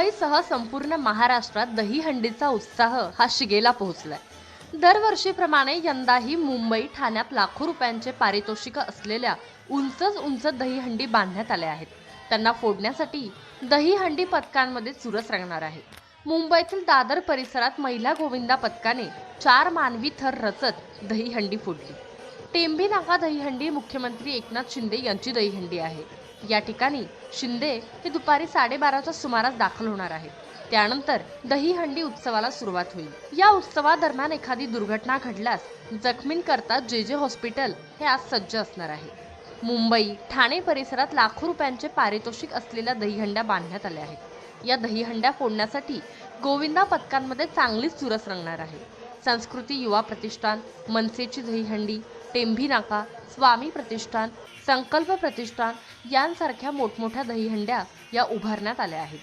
मुंबईसह संपूर्ण महाराष्ट्रात दहीहंडीचा उत्साह हा शिगेला पोहोचलाय. दरवर्षीप्रमाणे यंदाही मुंबई ठाण्यात लाखो रुपयांचे पारितोषिक असलेल्या उंचच उंच दहीहंडी बांधण्यात आल्या आहेत. त्यांना फोडण्यासाठी दहीहंडी पथकांमध्ये चुरस रंगणार आहे. मुंबईतील दादर परिसरात महिला गोविंदा पथकाने चार मानवी थर रचत दहीहंडी फोडली. टेंभी नाका दहीहंडी मुख्यमंत्री एकनाथ शिंदे यांची दहीहंडी आहे. या ठिकाणी शिंदे हे दुपारी साडेबाराच्या सुमारास दाखल होणार आहेत. त्यानंतर दहीहंडी उत्सवाला सुरुवात होईल. या उत्सवादरम्यान एखादी दुर्घटना घडल्यास जखमींकरता जे जे हॉस्पिटल हे आज सज्ज असणार आहे. मुंबई ठाणे परिसरात लाखो रुपयांचे पारितोषिक असलेल्या दहीहंड्या बांधण्यात आल्या आहेत. या दहीहंड्या फोडण्यासाठी गोविंदा पथकांमध्ये चांगलीच चुरस रंगणार आहे. संस्कृती युवा प्रतिष्ठान मनसेची दहीहंडी टेंभी नाका स्वामी प्रतिष्ठान संकल्प प्रतिष्ठान यांसारख्या मोठमोठ्या दहीहंड्या या उभारण्यात आल्या आहेत.